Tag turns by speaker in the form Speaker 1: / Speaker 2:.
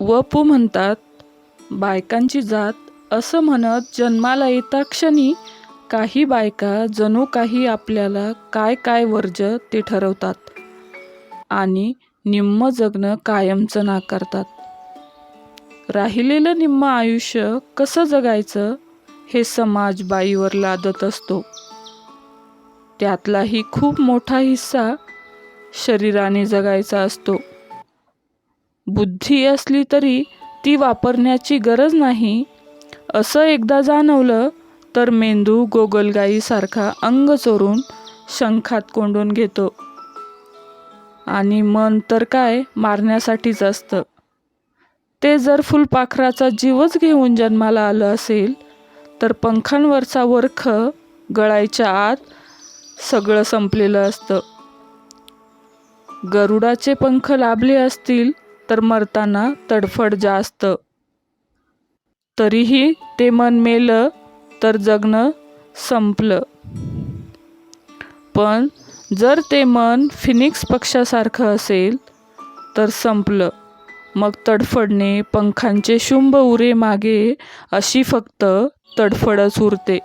Speaker 1: व पु म्हणतात बायकांची जात असं म्हणत जन्माला येता क्षणी काही बायका जणू काही आपल्याला काय काय वर्ज ते ठरवतात आणि निम्म जगणं कायमचं नाकारतात. राहिलेलं निम्म आयुष्य कसं जगायचं हे समाज बाईवर लादत असतो. त्यातलाही खूप मोठा हिस्सा शरीराने जगायचा असतो. बुद्धी असली तरी ती वापरण्याची गरज नाही. असं एकदा जाणवलं तर मेंदू गोगलगाईसारखा अंग चोरून शंखात कोंडून घेतो. आणि मन तर काय मारण्यासाठीच असतं. ते जर फुलपाखराचा जीवच घेऊन जन्माला आलं असेल तर पंखांवरचा वर्ख गळायच्या आत सगळं संपलेलं असतं. गरुडाचे पंख लाभले असतील तर मरताना तडफड जास्त. तरीही ते मन मेलं तर जगणं संपलं. पण जर ते मन फिनिक्स पक्षासारखं असेल तर संपलं. मग तडफडणे पंखांचे शुंभ उरे मागे अशी फक्त तडफडच उरते.